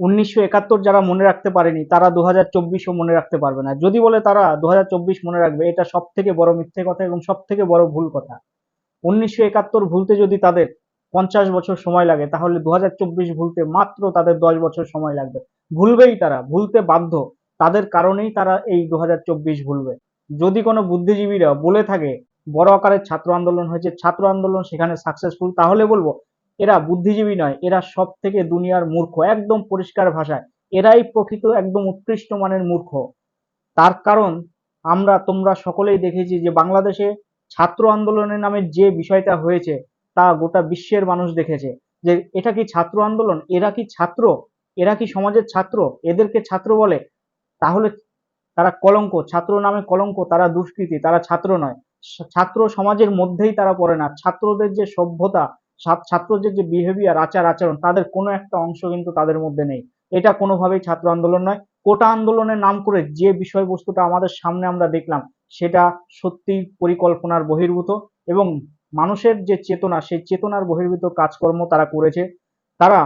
উনিশশো একাত্তর যারা মনে রাখতে পারেনি, তারা দু হাজার চব্বিশও মনে রাখতে পারবে না। যদি বলে তারা দু হাজার চব্বিশ মনে রাখবে, এটা সব থেকে বড় মিথ্যে কথা এবং সব থেকে বড় ভুল কথা। উনিশশো একাত্তর ভুলতে যদি তাদের পঞ্চাশ বছর সময় লাগে, তাহলে দু হাজার চব্বিশ ভুলতে মাত্র তাদের দশ বছর সময় লাগবে। ভুলবেই তারা, ভুলতে বাধ্য। তাদের কারণেই তারা এই দু হাজার চব্বিশ ভুলবে। যদি কোনো বুদ্ধিজীবীরা বলে থাকে, বড় আকারের ছাত্র আন্দোলন হয়েছে, ছাত্র আন্দোলন সেখানে সাকসেসফুল তাহলে বলব এরা বুদ্ধিজীবী নয়, এরা সব থেকে দুনিয়ার মূর্খ, একদম পরিষ্কার ভাষায়। এরাই প্রকৃত একদম উৎকৃষ্ট মানের মূর্খ। তার কারণ আমরা, তোমরা সকলেই দেখেছি যে বাংলাদেশে ছাত্র আন্দোলনের নামে যে বিষয়টা হয়েছে, তা গোটা বিশ্বের মানুষ দেখেছে। যে এটা কি ছাত্র আন্দোলন? এরা কি ছাত্র? এরা কি সমাজের ছাত্র? এদেরকে ছাত্র বলে। তাহলে তারা কলঙ্ক, ছাত্র নামে কলঙ্ক, তারা দুষ্কৃতী, তারা ছাত্র নয়। ছাত্র সমাজের মধ্যেই তারা পড়ে না। ছাত্রদের যে সভ্যতা ছাত্রদের যে বিহেভিয়ার আচার, আচরণ, তাদের কোনো একটা অংশ কিন্তু তাদের মধ্যে নেই। এটা কোনোভাবেই ছাত্র আন্দোলন নয়। কোটা আন্দোলনের নাম করে যে বিষয়বস্তুটা আমাদের সামনে আমরা দেখলাম, সেটা সত্যি পরিকল্পনার বহির্ভূত এবং মানুষের যে চেতনা, সেই চেতনার বহির্ভূত কাজকর্ম তারা করেছে। তারা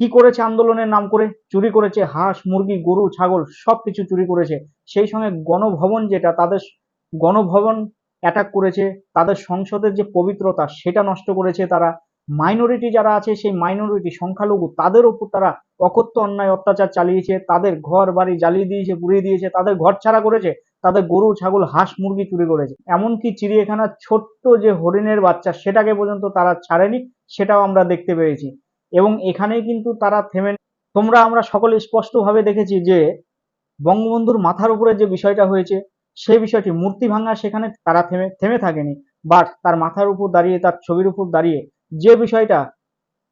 কি করেছে আন্দোলনের নাম করে? চুরি করেছে হাঁস, মুরগি, গরু, ছাগল সব কিছু চুরি করেছে। সেই সঙ্গে গণভবন যেটা, তাদের গণভবন অ্যাটাক করেছে, তাদের সংসদের যে পবিত্রতা সেটা নষ্ট করেছে, তারা মাইনরিটি যারা আছে সেই মাইনরিটি সংখ্যালঘু, তাদের উপর তারা অকথ্য অন্যায় অত্যাচার চালিয়েছে, তাদের ঘর বাড়ি জ্বালিয়ে দিয়েছে, পুড়িয়ে দিয়েছে, তাদের ঘর ছাড়া করেছে, তাদের গরু, ছাগল, হাঁস, মুরগি চুরি করেছে। এমনকি চিড়িয়াখানার ছোট্ট যে হরিণের বাচ্চা সেটাকে পর্যন্ত তারা ছাড়েনি, সেটাও আমরা দেখতে পেয়েছি। এবং এখানেই কিন্তু তারা থেমে তোমরা, আমরা সকলে স্পষ্টভাবে দেখেছি যে বঙ্গবন্ধুর মাথার উপরে যে বিষয়টা হয়েছে সেই বিষয়টি মূর্তি ভাঙা সেখানে তারা থেমে থেমে থাকেনি। বাট তার মাথার উপর দাঁড়িয়ে, তার ছবির উপর দাঁড়িয়ে যে বিষয়টা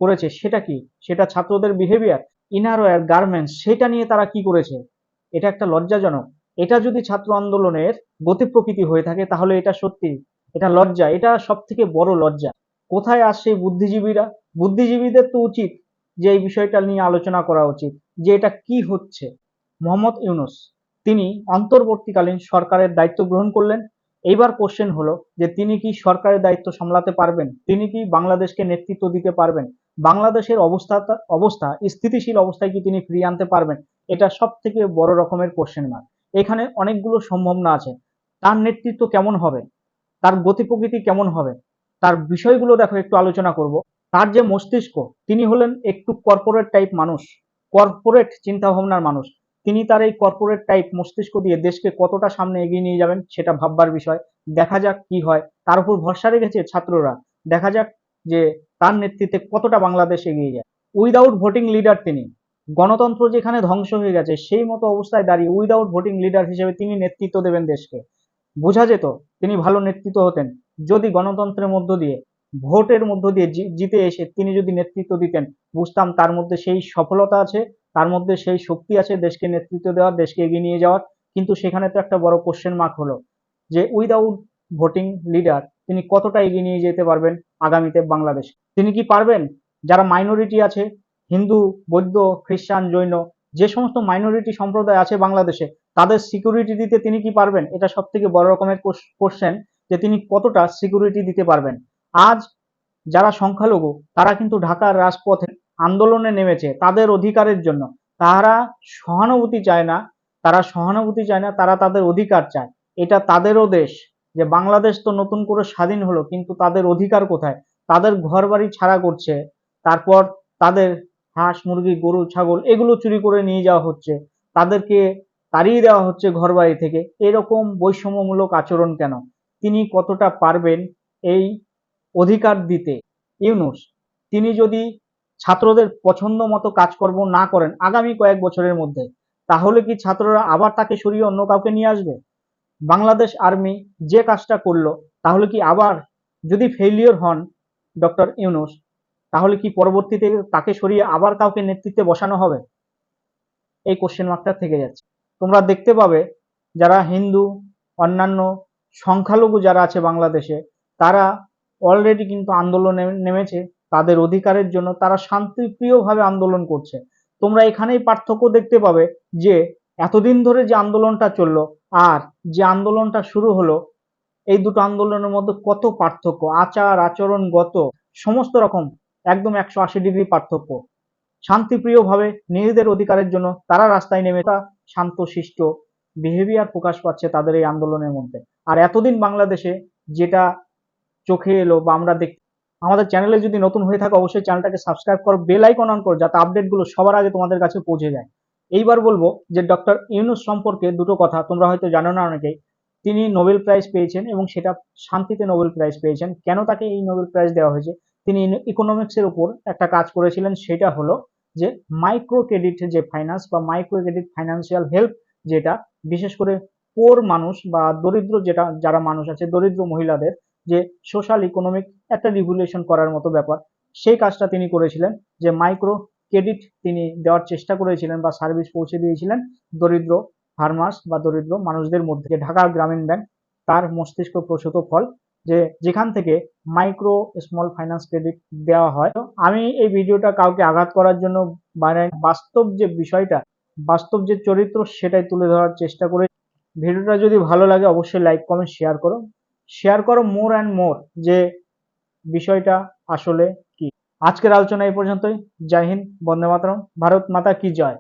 করেছে সেটা কি? সেটা ছাত্রদের বিহেভিয়ার ইনারওয়্যার গার্মেন্টস সেটা নিয়ে তারা কি করেছে? এটা একটা লজ্জাজনক। এটা যদি ছাত্র আন্দোলনের গতি প্রকৃতি হয়ে থাকে, তাহলে এটা সত্যি। এটা লজ্জা। এটা সব থেকে বড় লজ্জা। কোথায় আসছে বুদ্ধিজীবীরা? বুদ্ধিজীবীদের তো উচিত যে এই বিষয়টা নিয়ে আলোচনা করা উচিত, যে এটা কি হচ্ছে। মোহাম্মদ ইউনুস। তিনি অন্তর্বর্তীকালীন সরকারের দায়িত্ব গ্রহণ করলেন। এইবার কোশ্চেন হলো যে তিনি কি সরকারের দায়িত্ব সামলাতে পারবেন? তিনি কি বাংলাদেশকে নেতৃত্ব দিতে পারবেন? বাংলাদেশের অবস্থা অবস্থা, স্থিতিশীল অবস্থায় কি তিনি ফিরিয়ে আনতে পারবেন? এটা সব থেকে বড় রকমের কোশ্চেন মার্ক এখানে অনেকগুলো সম্ভাবনা আছে। তার নেতৃত্ব কেমন হবে? তার গতি প্রকৃতি কেমন হবে? তার বিষয়গুলো দেখো, একটু আলোচনা করব। তার যে মস্তিষ্ক, তিনি হলেন একটু কর্পোরেট টাইপ মানুষ। কর্পোরেট চিন্তা ভাবনার মানুষ। তিনি তার এই কর্পোরেট টাইপ মস্তিষ্ক দিয়ে দেশকে কতটা সামনে এগিয়ে নিয়ে যাবেন সেটা ভাববার বিষয়। দেখা যাক কি হয়। তার উপর ভরসা রেখেছে ছাত্ররা। দেখা যাক যে তার নেতৃত্বে কতটা বাংলাদেশ এগিয়ে যায়। উইদাউট ভোটিং লিডার তিনি। গণতন্ত্র যেখানে ধ্বংস হয়ে গেছে, সেই মতো অবস্থায় দাঁড়িয়ে উইদাউট ভোটিং লিডার হিসেবে তিনি নেতৃত্ব দেবেন দেশকে। বোঝা যেত তিনি ভালো নেতৃত্ব হতেন। যদি গণতন্ত্রের মধ্য দিয়ে, ভোটের মধ্য দিয়ে জিতে এসে তিনি যদি নেতৃত্ব দিতেন, বুঝতাম তার মধ্যে সেই সফলতা আছে। তার মধ্যে সেই শক্তি আছে দেশকে নেতৃত্ব দেওয়ার, দেশকে এগিয়ে নিয়ে যাওয়ার। কিন্তু সেখানে তো একটা বড় কোশ্চেন মার্ক হলো যে উইদাউট ভোটিং লিডার তিনি কতটা এগিয়ে নিয়ে যেতে পারবেন আগামীতে বাংলাদেশ? তিনি কি পারবেন? যারা মাইনরিটি আছে, হিন্দু, বৌদ্ধ, খ্রিস্টান, জৈন, যে সমস্ত মাইনরিটি সম্প্রদায় আছে বাংলাদেশে, তাদের সিকিউরিটি দিতে তিনি কি পারবেন? এটা সব থেকে বড় রকমের কোশ্চেন যে তিনি কতটা সিকিউরিটি দিতে পারবেন। আজ যারা সংখ্যালঘু, তারা কিন্তু ঢাকার রাজপথে আন্দোলনে নেমেছে তাদের অধিকারের জন্য। তারা সহানুভূতি চায় না, তারা সহানুভূতি চায় না, তারা তাদের অধিকার চায়। এটা তাদেরও দেশ যে বাংলাদেশ তো নতুন করে স্বাধীন হলো, কিন্তু তাদের অধিকার কোথায়? তাদের ঘর বাড়ি ছাড়া করছে, তারপর তাদের হাঁস, মুরগি, গরু, ছাগল এগুলো চুরি করে নিয়ে যাওয়া হচ্ছে। তাদেরকে তাড়িয়ে দেওয়া হচ্ছে ঘর বাড়ি থেকে। এরকম বৈষম্যমূলক আচরণ কেন? তিনি কতটা পারবেন এই অধিকার দিতে? ইউনুস, তিনি যদি ছাত্রদের পছন্দ মতো কাজকর্ম না করেন, আগামী কয়েক বছরের মধ্যে, তাহলে কি ছাত্ররা আবার তাকে সরিয়ে অন্য কাউকে নিয়ে আসবে? বাংলাদেশ আর্মি যে কাজটা করল, তাহলে কি আবার যদি ফেলিওর হন ডক্টর ইউনুস, তাহলে কি পরবর্তীতে তাকে সরিয়ে আবার কাউকে নেতৃত্বে বসানো হবে? এই কোশ্চেন মার্কটা থেকে যাচ্ছে। তোমরা দেখতে পাবে যারা হিন্দু, অন্যান্য সংখ্যালঘু যারা আছে বাংলাদেশে, তারা অলরেডি কিন্তু আন্দোলনে নেমেছে। তাদের অধিকারের জন্য তারা শান্তিপ্রিয়ভাবে আন্দোলন করছে। তোমরা এখানেই পার্থক্য দেখতে পাবে যে, এতদিন ধরে যে আন্দোলনটা চলল আর যে আন্দোলনটা শুরু হলো, এই দুটো আন্দোলনের মধ্যে কত পার্থক্য? আচার আচরণগত সমস্ত রকম, একদম একশো আশি ডিগ্রি পার্থক্য। শান্তিপ্রিয়ভাবে নিজেদের অধিকারের জন্য তারা রাস্তায় নেমে তারা শান্তশিষ্ট বিহেভিয়ার প্রকাশ পাচ্ছে তাদের এই আন্দোলনের মধ্যে। আর এতদিন বাংলাদেশে যেটা চোখে এলো বা আমরা দেখ আমাদের চ্যানেলে যদি নতুন হয়ে থাকে, অবশ্যই চ্যানেলটাকে সাবস্ক্রাইব করো বেল আইকন অন করো, যাতে আপডেটগুলো সবার আগে তোমাদের কাছে পৌঁছে যায়। এইবার বলব যে ডক্টর ইউনুস সম্পর্কে দুটো কথা, তোমরা হয়তো জানো না অনেকেই। তিনি নোবেল প্রাইজ পেয়েছেন এবং সেটা শান্তিতে নোবেল প্রাইজ পেয়েছেন। কেন তাকে এই নোবেল প্রাইজ দেওয়া হয়েছে? তিনি ইকোনমিক্সের উপর একটা কাজ করেছিলেন, সেটা হলো যে মাইক্রো ক্রেডিট যে ফাইন্যান্স বা মাইক্রো ক্রেডিট ফাইন্যান্সিয়াল হেল্প যেটা, বিশেষ করে পোর মানুষ বা দরিদ্র যেটা, যারা মানুষ আছে, দরিদ্র মহিলাদের যে সোশ্যাল ইকোনমিক একটা রিগুলেশন করার মতো ব্যাপার। সেই কাজটা তিনি করেছিলেন, যে মাইক্রো ক্রেডিট তিনি দেওয়ার চেষ্টা করেছিলেন বা সার্ভিস পৌঁছে দিয়েছিলেন দরিদ্র ফার্মার্স বা দরিদ্র মানুষদের মধ্যে। ঢাকা গ্রামীণ ব্যাংক, তার মস্তিষ্ক প্রসূত ফল, যে যেখান থেকে মাইক্রো স্মল ফাইন্যান্স ক্রেডিট দেওয়া হয়। তো আমি এই ভিডিওটা কাউকে আঘাত করার জন্য বানাই বাস্তব যে বিষয়টা, বাস্তব যে চরিত্র, সেটাই তুলে ধরার চেষ্টা করে ভিডিওটা যদি ভালো লাগে, অবশ্যই লাইক কমেন্ট শেয়ার করো। শেয়ার করো মোর অ্যান্ড মোর যে বিষয়টা আসলে কি। আজকের আলোচনা এই পর্যন্তই। জয় হিন্দ, বন্দে মাতরম। ভারত মাতা কি জয়?